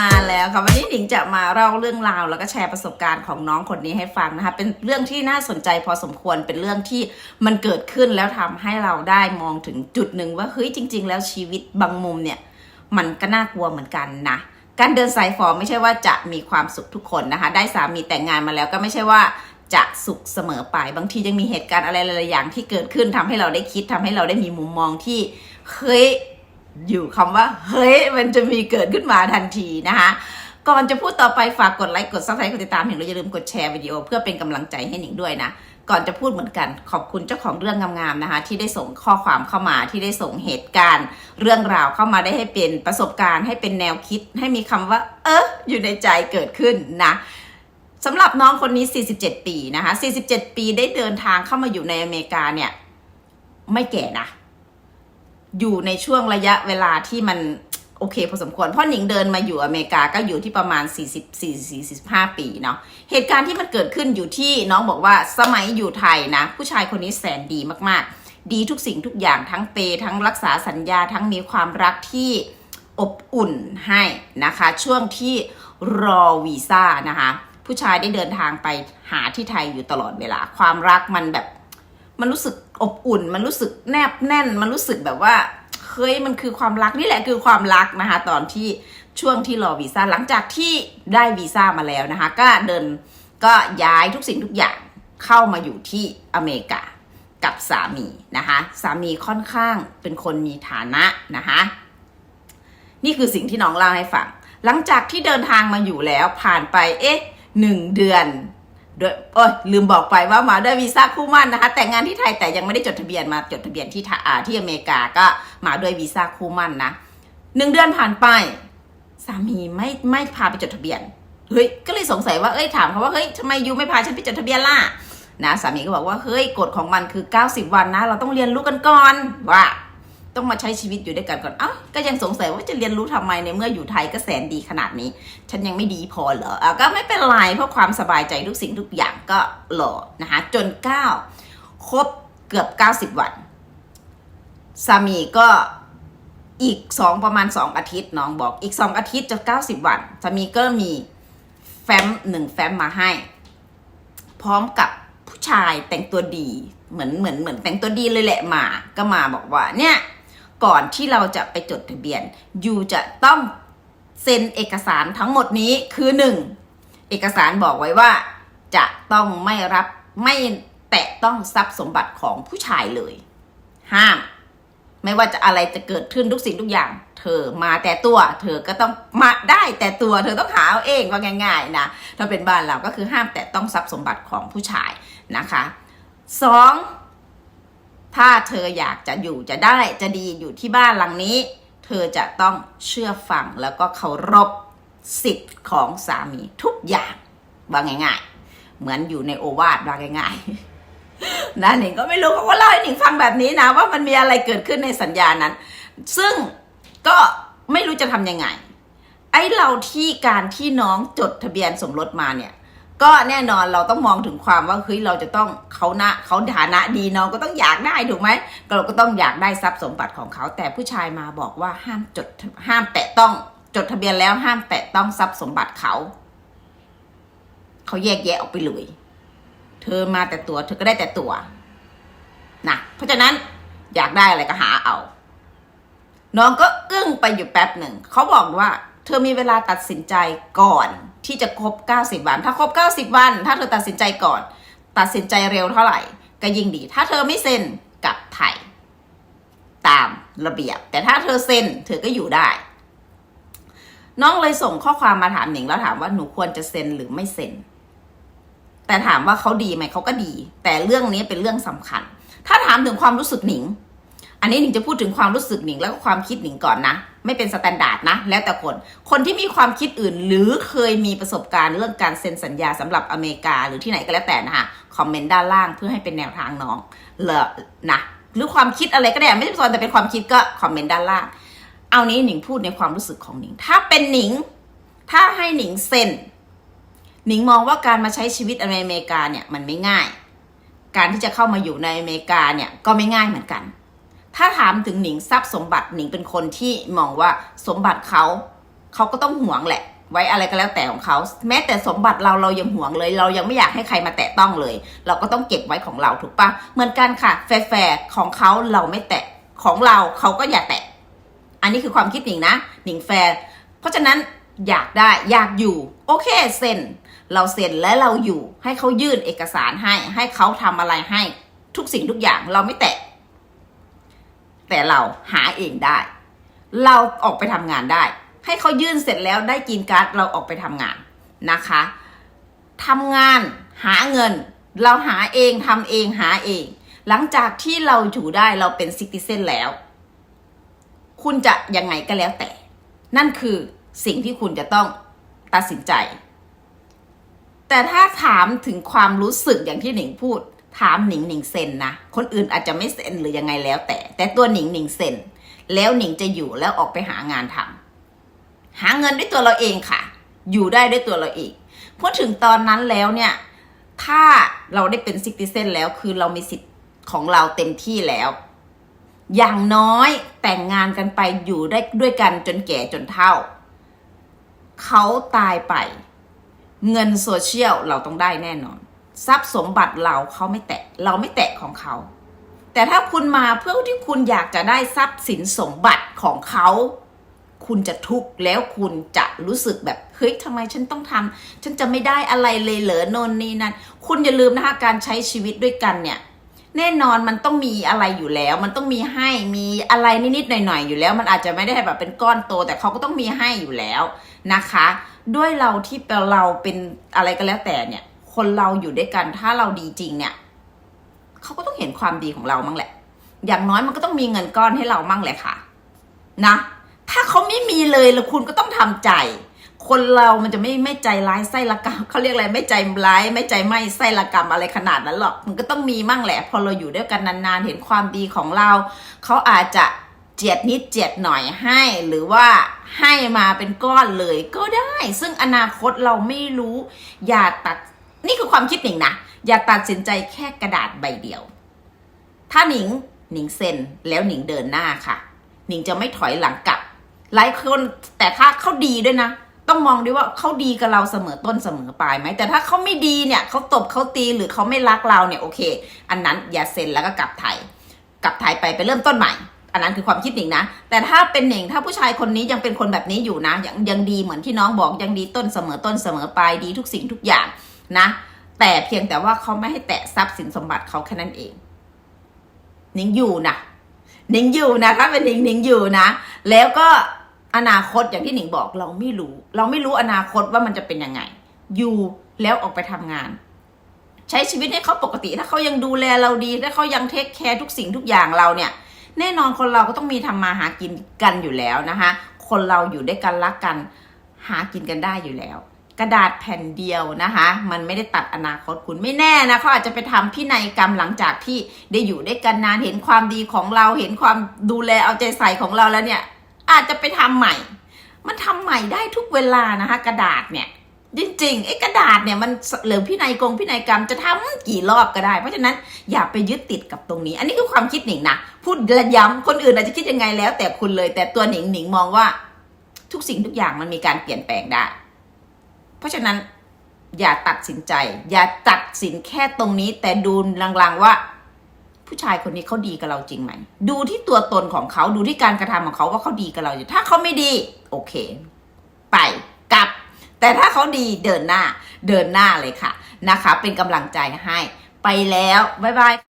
มาแล้วค่ะวันนี้หนิงจะมาเล่าเรื่องราว แล้วก็แชร์ประสบการณ์ของน้องคนนี้ให้ฟังนะคะเป็นเรื่องที่น่าสนใจพอสมควรเป็นเรื่องที่มันเกิดขึ้นแล้วทำให้เราได้มองถึงจุดหนึ่งว่าเฮ้ยจริง ๆ แล้วชีวิตบางมุมเนี่ยมันก็น่ากลัวเหมือนกันนะการเดินสายฝอไม่ใช่ว่าจะมีความสุขทุกคนนะคะ ได้สามีแต่งงานมาแล้วก็ไม่ใช่ว่าจะสุขเสมอไป บางทียังมีเหตุการณ์อะไรหลายๆอย่างที่เกิดขึ้นทำให้เราได้คิดทำให้เราได้มีมุมมองที่เฮ้ย อยู่คำว่า เฮ้ย มันจะมีเกิดขึ้นมาทันทีนะคะก่อนจะพูดต่อไปฝากกดไลค์กดซับสไครต์กดติดตามหนิงแล้วอย่าลืมกดแชร์วิดีโอเพื่อเป็นกำลังใจให้หนิงด้วยนะ ก่อนจะพูดเหมือนกัน ขอบคุณเจ้าของเรื่องงามๆนะคะ ที่ได้ส่งข้อความเข้ามาที่ได้ส่งเหตุการณ์ เรื่องราวเข้ามาได้ให้เป็นประสบการณ์ให้เป็นแนวคิด ให้มีคำว่า เอออยู่ในใจเกิดขึ้นนะสำหรับน้องคนนี้ 47 ปีนะคะ 47 ปีได้เดินทางเข้ามาอยู่ในอเมริกาเนี่ย ไม่แก่นะ อยู่ในช่วงระยะเวลาที่มันโอเคพอสมควร เพราะหนิงเดินมาอยู่อเมริกาก็อยู่ที่ประมาณ40 45 ปีเนาะเหตุการณ์ที่มันเกิดขึ้นอยู่ที่น้องบอกว่าสมัยอยู่ไทยนะ ผู้ชายคนนี้แสนดีมากๆ ดีทุกสิ่งทุกอย่างทั้งเป ทั้งรักษาสัญญาทั้งมีความรักที่อบอุ่นให้นะคะ ช่วงที่รอวีซ่านะคะ ผู้ชายได้เดินทางไปหาที่ไทยอยู่ตลอดเวลา ความรักมันแบบ มันรู้สึกอบอุ่น มันรู้สึกแนบแน่น มันรู้สึกแบบว่าเฮ้ยมันคือความรักนี่แหละคือความรักนะคะ ตอนที่ช่วงที่รอวีซ่าหลังจากที่ได้วีซ่ามาแล้วนะคะ ก็เดินก็ย้ายทุกสิ่งทุกอย่างเข้ามาอยู่ที่อเมริกากับสามีนะคะ สามีค่อนข้างเป็นคนมีฐานะนะคะ นี่คือสิ่งที่น้องเล่าให้ฟัง หลังจากที่เดินทางมาอยู่แล้วผ่านไปเอ๊ะหนึ่งเดือน โดยโอ้ยลืมบอกไปว่ามาด้วยวีซ่าคู่มั่นนะคะ แต่งงานที่ไทยแต่ยังไม่ได้จดทะเบียนมาจดทะเบียนที่ท่าที่อเมริกาก็มาด้วยวีซ่าคู่มั่นนะหนึ่งเดือนผ่านไปสามีไม่ไม่พาไปจดทะเบียนเฮ้ยก็เลยสงสัยว่าเอ้ยถามเขาว่าเฮ้ยทำไมยูไม่พาฉันไปจดทะเบียนล่ะนะสามีก็บอกว่าเฮ้ยกฎของมันคือ 90 วันนะ เราต้องเรียนรู้กันก่อนว่า ต้องมาใช้ชีวิตอยู่ด้วยกันก่อนอ้าก็ยังสงสัยว่าจะเรียนรู้ทำไมในเมื่ออยู่ไทยก็แสนดีขนาดนี้ ฉันยังไม่ดีพอเหรออะก็ไม่เป็นไรเพราะความสบายใจทุกสิ่งทุกอย่างก็หล่อนะคะจนก้าครบเกือบ90วันสามีก็อีกสองประมาณสองอาทิตย์น้องบอกอีกสองอาทิตย์จะ90วันสามีก็มีแฟ้มหนึ่งแฟ้มมาให้ พร้อมกับผู้ชายแต่งตัวดีเหมือนเหมือนเหมือนแต่งตัวดีเลยแหละมา ก็มาบอกว่าเนี่ย ก่อนที่เราจะไปจดทะเบียนยูจะต้องเซ็นเอกสารทั้งหมดนี้คือหนึ่งเอกสารบอกไว้ว่า จะต้องไม่รับไม่แตะต้องทรัพย์สมบัติของผู้ชายเลย ห้าม ไม่ว่าจะอะไรจะเกิดขึ้นทุกสิ่งทุกอย่าง เธอมาแต่ตัว เธอก็ต้องมาได้แต่ตัว เธอต้องหาเอาเองว่าง่าย ๆนะถ้าเป็นบ้านเราก็คือห้ามแต่ต้องทรัพย์สมบัติของผู้ชายนะคะสอง ถ้าเธออยากจะอยู่จะได้จะดีอยู่ที่บ้านหลังนี้ เธอจะต้องเชื่อฟังแล้วก็เคารพสิทธิ์ของสามีทุกอย่างว่าง่าย ๆ เหมือนอยู่ในโอวาทว่าง่ายๆนะหนิงก็ไม่รู้เขาก็เล่าให้หนิงฟังแบบนี้นะ ว่ามันมีอะไรเกิดขึ้นในสัญญานั้น ซึ่งก็ไม่รู้จะทำยังไง ไอ้เราที่การที่น้องจดทะเบียนสมรสมาเนี่ย ก็แน่นอนเราต้องมองถึงความว่าเฮ้ยเราจะต้องเขานะเขาฐานะดีน้องก็ต้องอยากได้ถูกไหมเราก็ต้องอยากได้ทรัพย์สมบัติของเขา แต่ผู้ชายมาบอกว่าห้ามจดห้ามแตะต้องจดทะเบียนแล้วห้ามแตะต้องทรัพย์สมบัติเขา เขาแยกแยะออกไปเลย เธอมาแต่ตัว เธอก็ได้แต่ตัวนะเพราะฉะนั้นอยากได้อะไรก็หาเอา น้องก็อึ้งไปอยู่แป๊บหนึ่งเขาบอกว่า เธอมีเวลาตัดสินใจก่อน ที่จะครบ 90 วัน ถ้าครบ 90 วัน ถ้าเธอตัดสินใจก่อน ตัดสินใจเร็วเท่าไหร่ ก็ยิ่งดี ถ้าเธอไม่เซ็นกลับไทยตามระเบียบ แต่ถ้าเธอเซ็นเธอก็อยู่ได้ น้องเลยส่งข้อความมาถามหนิงแล้วถามว่าหนูควรจะเซ็นหรือไม่เซ็น แต่ถามว่าเขาดีไหมเขาก็ดี แต่เรื่องนี้เป็นเรื่องสำคัญ ถ้าถามถึงความรู้สึกหนิง อันนี้หนิงจะพูดถึงความรู้สึกหนิงแล้วก็ความคิดหนิงก่อนนะ ไม่เป็นสแตนดาร์ดนะ แล้วแต่คน คนที่มีความคิดอื่น หรือเคยมีประสบการณ์เรื่องการเซ็นสัญญาสำหรับอเมริกาหรือที่ไหนก็แล้วแต่นะคะคอมเมนต์ด้านล่างเพื่อให้เป็นแนวทางน้องเลอะนะหรือความคิดอะไรก็ได้ไม่ใช่สอนแต่เป็นความคิดก็คอมเมนต์ด้านล่าง เอานี้หนิงพูดในความรู้สึกของหนิง ถ้าเป็นหนิง ถ้าให้หนิงเซ็นหนิงมองว่าการมาใช้ชีวิตในอเมริกาเนี่ยมันไม่ง่าย การที่จะเข้ามาอยู่ในอเมริกาเนี่ยก็ไม่ง่ายเหมือนกัน ถ้าถามถึงหนิงทรัพย์สมบัติหนิงเป็นคนที่มองว่าสมบัติเขาเขาก็ต้องห่วงแหละ ไว้อะไรก็แล้วแต่ของเขาแม้แต่สมบัติเราเรายังห่วงเลย เรายังไม่อยากให้ใครมาแตะต้องเลย เราก็ต้องเก็บไว้ของเราถูกปะเหมือนกันค่ะ แฟร์ของเขาเราไม่แตะของเราเขาก็อย่าแตะ อันนี้คือความคิดหนิงนะหนิงแฟร์เพราะฉะนั้นอยากได้อยากอยู่ โอเคเซ็นเราเซ็นและเราอยู่ให้เขายื่นเอกสารให้ ให้เขาทำอะไรให้ ทุกสิ่งทุกอย่างเราไม่แตะ แต่เราหาเองได้ เราออกไปทำงานได้ ให้เขายื่นเสร็จแล้วได้กินการ์ดเราออกไปทำงานนะคะทำงานหาเงิน เราหาเองทำเองหาเอง หลังจากที่เราอยู่ได้เราเป็นซิติเซนแล้ว คุณจะยังไงก็แล้วแต่ นั่นคือสิ่งที่คุณจะต้องตัดสินใจ แต่ถ้าถามถึงความรู้สึกอย่างที่หนิงพูด ถามหนิงหนิงเซ็นนะคนอื่นอาจจะไม่เซ็นหรือยังไงแล้ว แต่ แต่ตัวหนิงหนิงเซ็นแล้วหนิงจะอยู่แล้วออกไปหางานทำหาเงินด้วยตัวเราเองค่ะ อยู่ได้ด้วยตัวเราเองพอถึงตอนนั้นแล้วเนี่ย ถ้าเราได้เป็นซิติเซนแล้วคือเรามีสิทธิ์ของเราเต็มที่แล้ว อย่างน้อยแต่งงานกันไปอยู่ได้ด้วยกันจนแก่จนเฒ่า เขาตายไป เงินโซเชียลเราต้องได้แน่นอน ทรัพย์สมบัติเราเขาไม่แตะเราไม่แตะของเขา แต่ถ้าคุณมาเพื่อที่คุณอยากจะได้ทรัพย์สินสมบัติของเขาคุณจะทุกข์แล้วคุณจะรู้สึกแบบเฮ้ยทำไมฉันต้องทำฉันจะไม่ได้อะไรเลยเหรอนนนี่นั่นคุณอย่าลืมนะคะการใช้ชีวิตด้วยกันเนี่ย แน่นอนมันต้องมีอะไรอยู่แล้ว มันต้องมีให้มีอะไรนิดๆหน่อยๆอยู่แล้ว มันอาจจะไม่ได้แบบเป็นก้อนโต แต่เขาก็ต้องมีให้อยู่แล้วนะคะ ด้วยเราที่เราเป็นอะไรก็แล้วแต่เนี่ย คนเราอยู่ด้วยกันถ้าเราดีจริงเนี่ยเขาก็ต้องเห็นความดีของเรามั่งแหละ อย่างน้อยมันก็ต้องมีเงินก้อนให้เรามั่งแหละค่ะ นะ ถ้าเขาไม่มีเลยแล้วคุณก็ต้องทำใจ คนเรามันจะไม่ไม่ใจร้ายไส้ละกรรมเขาเรียกอะไรไม่ใจร้ายไม่ใจไม่ไส้ละกรรมอะไรขนาดนั้นหรอก มันก็ต้องมีมั่งแหละ พอเราอยู่ด้วยกันนานๆ เห็นความดีของเราเขาอาจจะเจียดนิดเจียดหน่อยให้หรือว่าให้มาเป็นก้อนเลยก็ได้ ซึ่งอนาคตเราไม่รู้ อย่าตัด นี่คือความคิดหนิงนะ อย่าตัดสินใจแค่กระดาษใบเดียว ถ้าหนิงหนิงเซ็นแล้วหนิงเดินหน้าค่ะ หนิงจะไม่ถอยหลังกลับ หลายคนแต่ถ้าเขาดีด้วยนะ ต้องมองด้วยว่าเขาดีกับเราเสมอต้นเสมอปลายไหม แต่ถ้าเขาไม่ดีเนี่ยเขาตบเขาตีหรือเขาไม่รักเราเนี่ยโอเค อันนั้นอย่าเซ็นแล้วก็กลับไทย กลับไทยไปไปเริ่มต้นใหม่ อันนั้นคือความคิดหนิงนะ แต่ถ้าเป็นหนิงถ้าผู้ชายคนนี้ยังเป็นคนแบบนี้อยู่นะยังยังดีเหมือนที่น้องบอกยังดีต้นเสมอต้นเสมอปลายดีทุกสิ่งทุกอย่าง นะ แต่เพียงแต่ว่าเขาไม่ให้แตะทรัพย์สินสมบัติเขาแค่นั้นเอง นิงอยู่นะนิงอยู่นะถ้าเป็นนิงนิงอยู่นะ แล้วก็อนาคตอย่างที่หนิงบอกเราไม่รู้ เราไม่รู้อนาคตว่ามันจะเป็นยังไง อยู่แล้วออกไปทำงาน ใช้ชีวิตให้เขาปกติ ถ้าเขายังดูแลเราดี ถ้าเขายังเทคแคร์ทุกสิ่งทุกอย่างเราเนี่ย แน่นอนคนเราก็ต้องมีทำมาหากินกันอยู่แล้วนะคะ คนเราอยู่ด้วยกันรักกันหากินกันได้อยู่แล้ว กระดาษแผ่นเดียวนะคะ มันไม่ได้ตัดอนาคตคุณไม่แน่นะเขาอาจจะไปทำพินัยกรรมหลังจากที่ได้อยู่ด้วยกันนานเห็นความดีของเราเห็นความดูแลเอาใจใส่ของเราแล้วเนี่ย อาจจะไปทำใหม่ มันทำใหม่ได้ทุกเวลานะคะ กระดาษเนี่ยจริงๆไอ้กระดาษเนี่ยมันเหลือพินัยกงพินัยกรรมจะทำกี่รอบก็ได้ เพราะฉะนั้นอย่าไปยึดติดกับตรงนี้ อันนี้คือความคิดหนิงนะพูดระย้ำคนอื่นอาจจะคิดยังไงแล้ว แต่คุณเลยแต่ตัวหนิงหนิงมองว่า ทุกสิ่งทุกอย่างมันมีการเปลี่ยนแปลงได้ เพราะฉะนั้นอย่าตัดสินใจ อย่าตัดสินแค่ตรงนี้ แต่ดูลางๆว่า ผู้ชายคนนี้เขาดีกับเราจริงไหม ดูที่ตัวตนของเขาดูที่การกระทำของเขาว่าเขาดีกับเราอยู่ ถ้าเขาไม่ดี โอเค ไปกลับ แต่ถ้าเขาดีเดินหน้า เดินหน้าเลยค่ะนะคะ เป็นกำลังใจให้ไปแล้วบ๊ายบาย